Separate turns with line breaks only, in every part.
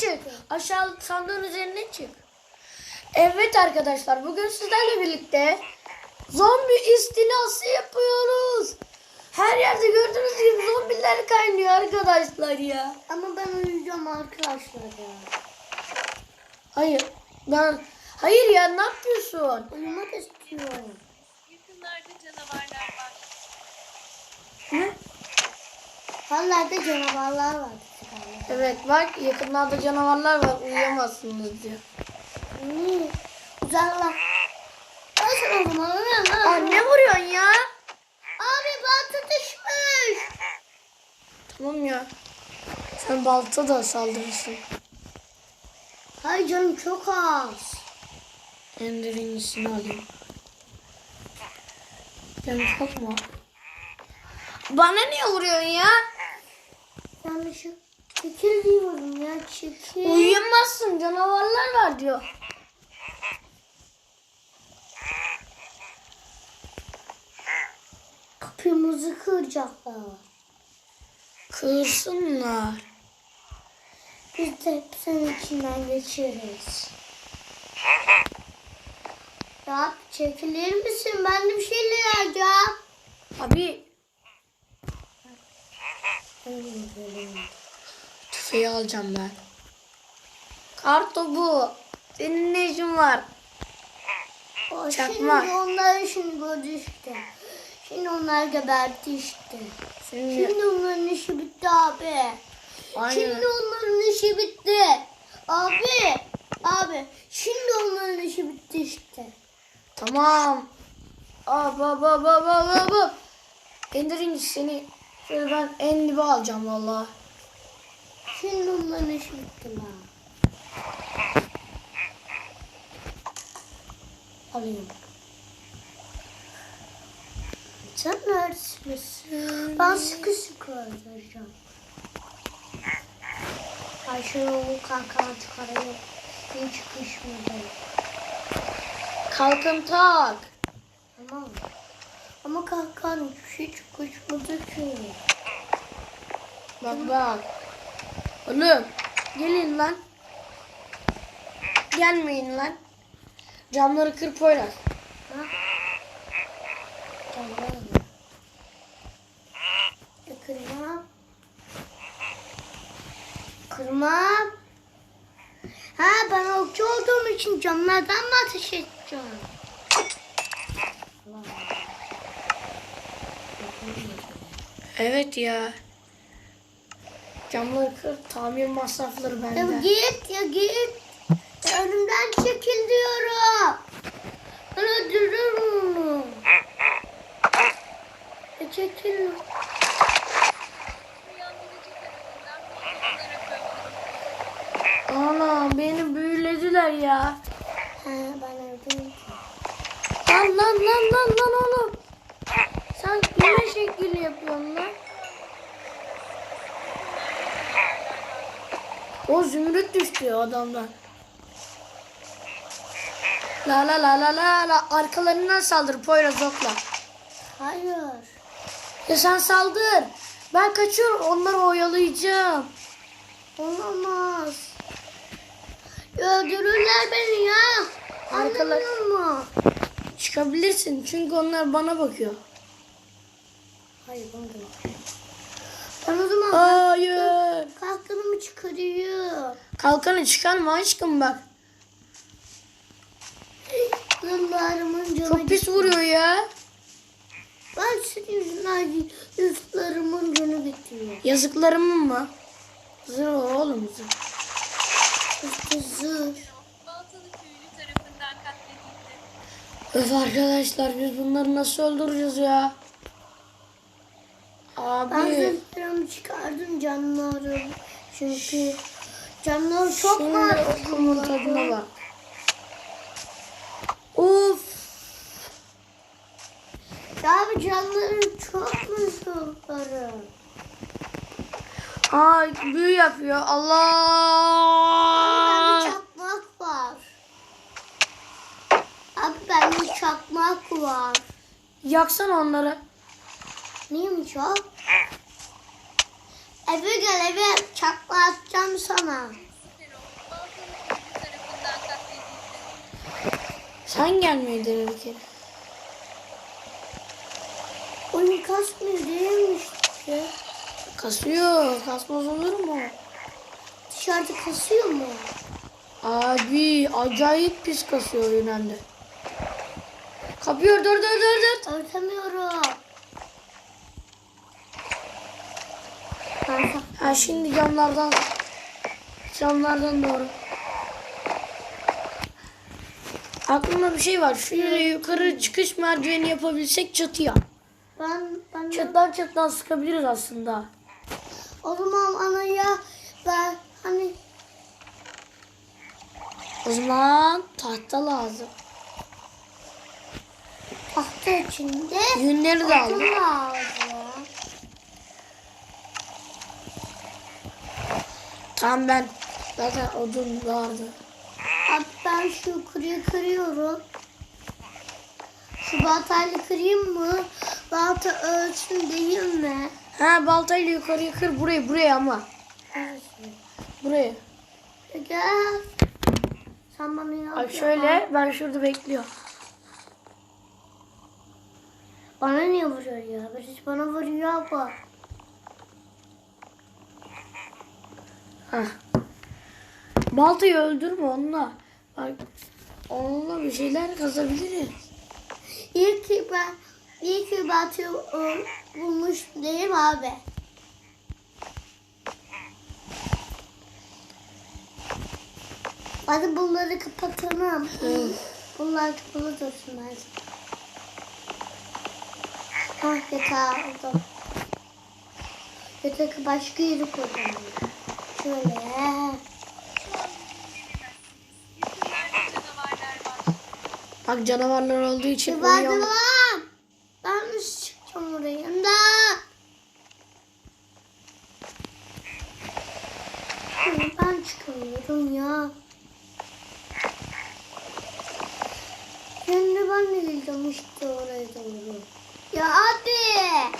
çık. Aşağı sandığın üzerine çık. Evet arkadaşlar bugün sizlerle birlikte zombi istilası yapıyoruz. Her yerde gördüğünüz gibi zombiler kaynıyor arkadaşlar ya.
Ama ben uyuyacağım arkadaşlar ya.
Hayır. Ben Hayır ya ne yapıyorsun?
Uyumak istiyorum.
Yakınlarda canavarlar var.
Ne?
Vallahi de canavarlar var.
Evet bak yakınlarda canavarlar var uyuyamazsınız diyor.
Hmm. Uzaklar. Nasıl o zaman?
Aa, ne vuruyorsun ya?
Abi balta düşmüş.
Tamam ya. Sen balta da saldırırsın.
Hayır canım çok az.
Ender'in iyisini alayım. Canım çok mu? Bana niye vuruyorsun ya?
Yanlışlık. Çekil diyorum ya çekil.
Uyuyamazsın canavarlar var diyor.
Kapımızı kıracaklar.
Kırsınlar.
Biz de hepsinin içinden geçeriz. Ya çekilir misin? Ben de bir şeyler alacağım.
Abi tüfeği alacağım ben. Kartopu. Senin ne işin var?
O
Çakma.
Şimdi onlar işini gördü işte. Şimdi onlar geberdi işte.
Senin
Şimdi onların işi bitti abi.
Aynen.
Şimdi onların işi bitti. Abi. Abi. Şimdi onların işi bitti işte.
Tamam. Aa ba ba ba ba ba ba. Ender'in seni şöyle ben en dibe alacağım valla.
İşi bitti lan. Alayım. Sen neredesin? Ben sıkı sıkı öldüreceğim. Ay şunu kalkan çıkarayım. Hiç çıkışmadı.
Kalkın tak.
Tamam. Ama kalkan hiçbir şey çıkışmadı ki.
Bak bak. Oğlum gelin lan. Gelmeyin lan. Camları kır Poyraz.
Ha? Tamam. E. Kırmam. Ha ben okçu olduğum için camlardan mı ateş edeceğim?
Evet ya. Camları kır. Tamir masrafları
Ya
bende.
git ya git. Ya önümden çekil diyorum. Ben öldürürüm onu. Ya çekil.
Ana beni büyülediler ya.
Ha ben öldüm.
Lan lan lan lan lan oğlum. Sen kime şekil yapıyorsun lan? O zümrüt düştü adamdan. La la la la la la arkalarından saldır Poyraz okla.
Hayır.
Ya sen saldır. Ben kaçıyorum onları oyalayacağım.
Olamaz. Öldürürler beni ya.
Arkalar-
Anlamıyor mu?
Çıkabilirsin çünkü onlar bana bakıyor.
Hayır bana da bak. Ben o zaman
Hayır.
kalkanımı çıkarıyor.
Kalkanı çıkarma aşkım bak.
Yıllarımın canı
Çok pis vuruyor ya.
Ben senin yüzünden yıllarımın canı bitiyor.
Yazıklarımın mı? Zır oğlum zır.
İşte zır.
Baltalı köylü tarafından katledildi.
Öf arkadaşlar biz bunları nasıl öldüreceğiz ya?
Ben
Abi
zırhlarımı çıkardım canlarım. Çünkü canları çok
şimdi
var.
okumun tadına bak. Of
abi canları çok mu zırhlarım?
Aa büyü yapıyor. Allah.
çakmak var. Abi bende çakmak var.
Yaksana onları.
Neymiş o? Eve gel eve çakla atacağım sana.
Sen gelmiyordun bir kere.
Onu kasmıyor değilmiş. Ya.
Kasıyor. Kasmaz olur mu?
Dışarıda kasıyor mu?
Abi acayip pis kasıyor Yunan'da. Kapıyor dur dur dur dur.
Örtemiyorum.
Ha şimdi camlardan camlardan doğru. Aklımda bir şey var. Şöyle yukarı çıkış merdiveni yapabilsek çatıya.
Ben, ben
Çatıdan çatıdan sıkabiliriz aslında.
o zaman anaya ver. Hani
O zaman tahta lazım.
tahta içinde
Yünleri de aldım.
lazım.
Tamam ben zaten odun vardı.
Abi ben şu yukarıyı kırıyorum. Şu baltayla kırayım mı? Balta ölsün değil mi?
Ha baltayla yukarıya kır burayı buraya ama.
Ölsün.
Buraya.
Gel. Sen bana yardım
Bak şöyle ben şurada bekliyorum.
Bana niye vuruyor ya? Birisi bana vuruyor bak.
Hah. Baltayı öldürme onunla. Bak onunla bir şeyler kazabiliriz.
İyi ki ben iyi ki baltayı bulmuş değil abi? Hadi bunları kapatalım. Bunlar kapalı dursun bence. Ah yatağı aldım. Yatağı başka yere koydum. Şöyle.
Bak canavarlar olduğu için
devam. Ben nasıl çıkacağım oraya? İmdat. Ben çıkamıyorum ya. Şimdi ben de gideceğim işte oraya doğru. Ya abi.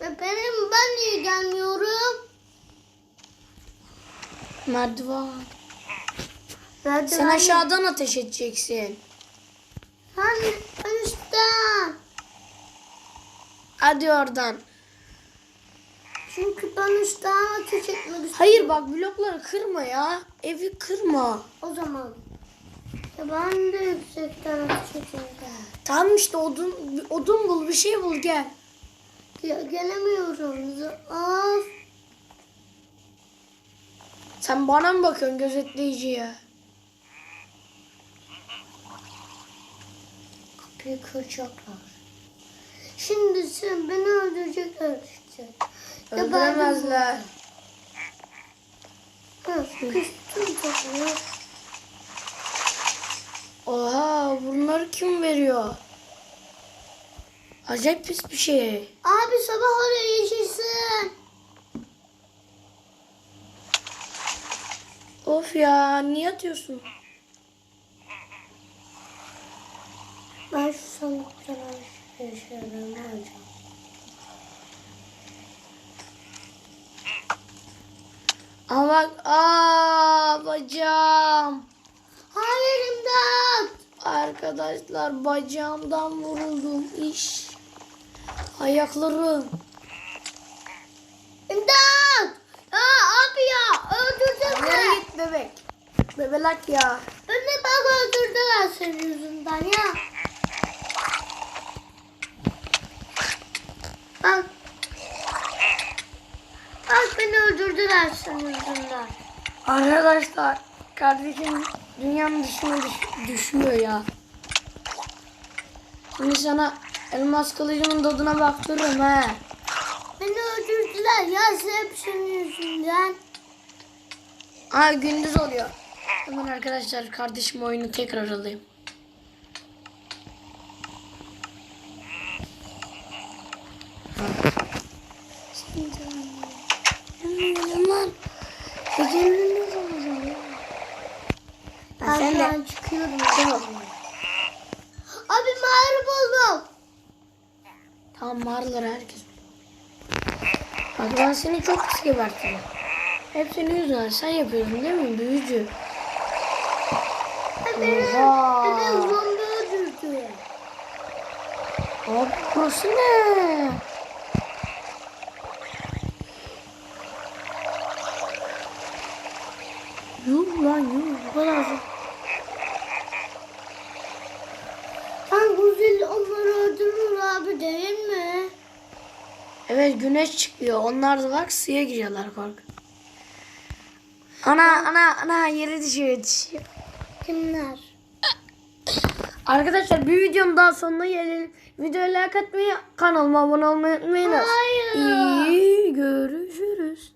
Benim ben niye gelmiyorum?
Merdiven.
Nerede
Sen aşağıdan ateş edeceksin.
Ben, ben üstten.
Hadi oradan.
Çünkü ben üstten ateş etmek istiyorum.
Hayır bak blokları kırma ya. Evi kırma.
O zaman. Ya ben de yüksekten ateş edeceğim.
Tamam işte odun odun bul bir şey bul gel.
Ya, gelemiyorum. Of.
Sen bana mı bakıyorsun gözetleyiciye?
Kapıyı kıracaklar. Şimdi sen beni öldürecekler işte. Ya
Öldüremezler.
Kapıyı.
Oha bunları kim veriyor? Acayip pis bir şey.
Abi sabah oraya yaşasın.
Of ya niye atıyorsun?
Ben şu sandıktan yaşarım alacağım.
Ama bak aa bacağım.
Hayır imdat.
Arkadaşlar bacağımdan vuruldum iş. Ayaklarım.
İmdat. Ya abi ya öldürdüler.
Nereye git bebek? Bebelak ya.
Beni bak öldürdüler senin yüzünden ya. Bak. Bak beni öldürdüler senin yüzünden.
Arkadaşlar kardeşim dünyanın dışına düş- düşüyor ya. Şimdi sana elmas kılıcımın tadına baktırırım he.
Beni öldürdüler ya hep senin yüzünden.
Aa gündüz oluyor. Hemen arkadaşlar kardeşim oyunu tekrar alayım. Aman.
Ben
sen de-
çıkıyorum.
Tamam.
Abi mağara buldum.
Tamam mağaraları herkes. Bak ben seni çok pis gebertim. Hep senin yüzünden sen yapıyorsun değil mi büyücü? Oha. Abi burası ne? Yuh lan yuh bu kadar.
Sen Guzil onları öldürür abi değil mi?
Evet güneş çıkıyor. Onlar da bak suya giriyorlar kork. Ana ana ana yere düşüyor düşüyor.
Kimler?
Arkadaşlar bir videonun daha sonuna gelelim. Videoya like atmayı, kanalıma abone olmayı unutmayınız.
Hayır.
İyi görüşürüz.